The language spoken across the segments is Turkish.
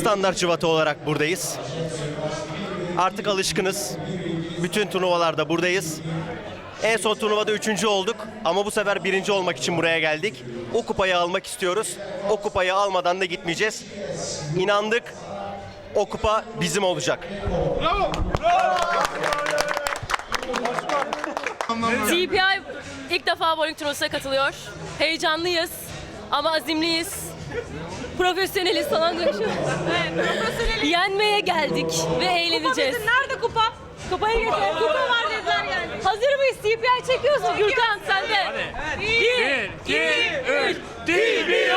Standart Cıvata olarak buradayız. Artık alışkınız. Bütün turnuvalarda buradayız. En son turnuvada üçüncü olduk ama bu sefer birinci olmak için buraya geldik. O kupayı almak istiyoruz. O kupayı almadan da gitmeyeceğiz. İnandık. O kupa bizim olacak. TPI ilk defa bowling turnuvasına katılıyor. Heyecanlıyız ama azimliyiz. Profesyoneliz diyor şu. Evet, profesyoneliz. Yenmeye geldik ve eğleneceğiz. Nerede kupa? Kupayı getir. Kupa var dediler yani. Hazır mıyız? TPI çekiyorsun. Gürkan sen de. Bir, iki, üç. TPI!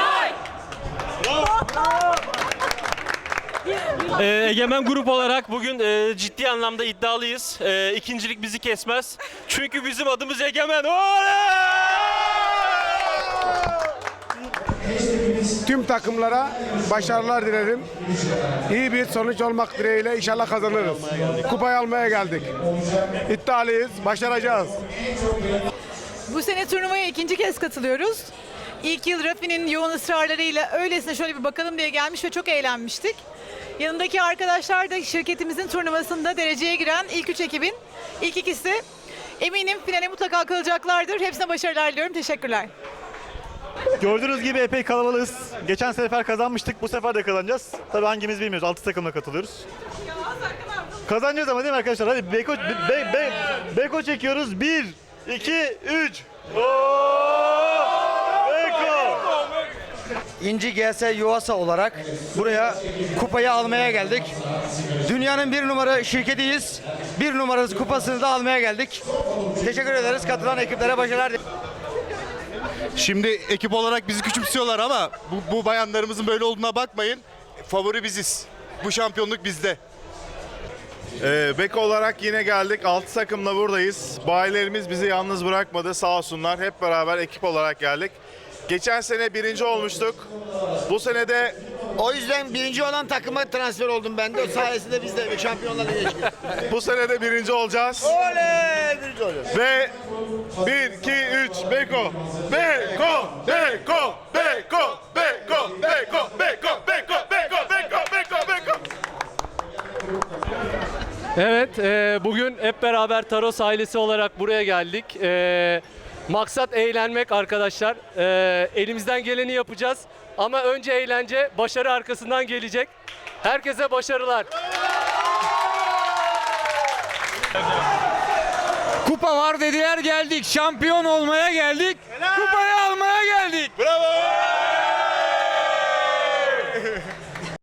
Ee, Egemen grup olarak bugün e, ciddi anlamda iddialıyız. E, ikincilik bizi kesmez. Çünkü bizim adımız Egemen. Oley! Tüm takımlara başarılar dilerim. İyi bir sonuç olmak dileğiyle inşallah kazanırız. Kupayı almaya geldik. İddialıyız, başaracağız. Bu sene turnuvaya ikinci kez katılıyoruz. İlk yıl Rafi'nin yoğun ısrarlarıyla öylesine şöyle bir bakalım diye gelmiş ve çok eğlenmiştik. Yanındaki arkadaşlar da şirketimizin turnuvasında dereceye giren ilk üç ekibin ilk ikisi. Eminim finale mutlaka kalacaklardır. Hepsine başarılar diliyorum. Teşekkürler. Gördüğünüz gibi epey kalabalığız. Geçen sefer kazanmıştık, bu sefer de kazanacağız. Tabii hangimiz bilmiyoruz, 6 takımla katılıyoruz. Kazanacağız ama değil mi arkadaşlar? Hadi Beko, be, be, Beko çekiyoruz. 1, 2, 3. Beko! İnci GS Yuasa olarak buraya kupayı almaya geldik. Dünyanın bir numara şirketiyiz. Bir numarası kupasını da almaya geldik. Teşekkür ederiz katılan ekiplere başarılar. Şimdi ekip olarak bizi küçümsüyorlar ama bu, bu bayanlarımızın böyle olduğuna bakmayın. Favori biziz. Bu şampiyonluk bizde. Ee, Beko olarak yine geldik. 6 takımla buradayız. Bayilerimiz bizi yalnız bırakmadı sağ olsunlar. Hep beraber ekip olarak geldik. Geçen sene birinci olmuştuk. Bu sene de O yüzden birinci olan takıma transfer oldum ben de. O sayesinde biz de şampiyonlar lige çıkıyoruz. bu sene de birinci olacağız. Oley! Birinci olacağız. Ve 1 2 3 Beko. Beko! Beko! Beko! Beko! Beko! Beko! Beko! Beko! Beko! Beko! Beko! Evet, e, bugün hep beraber Taros ailesi olarak buraya geldik. E, maksat eğlenmek arkadaşlar. E, elimizden geleni yapacağız. Ama önce eğlence, başarı arkasından gelecek. Herkese başarılar. Kupa var dediler geldik. Şampiyon olmaya geldik.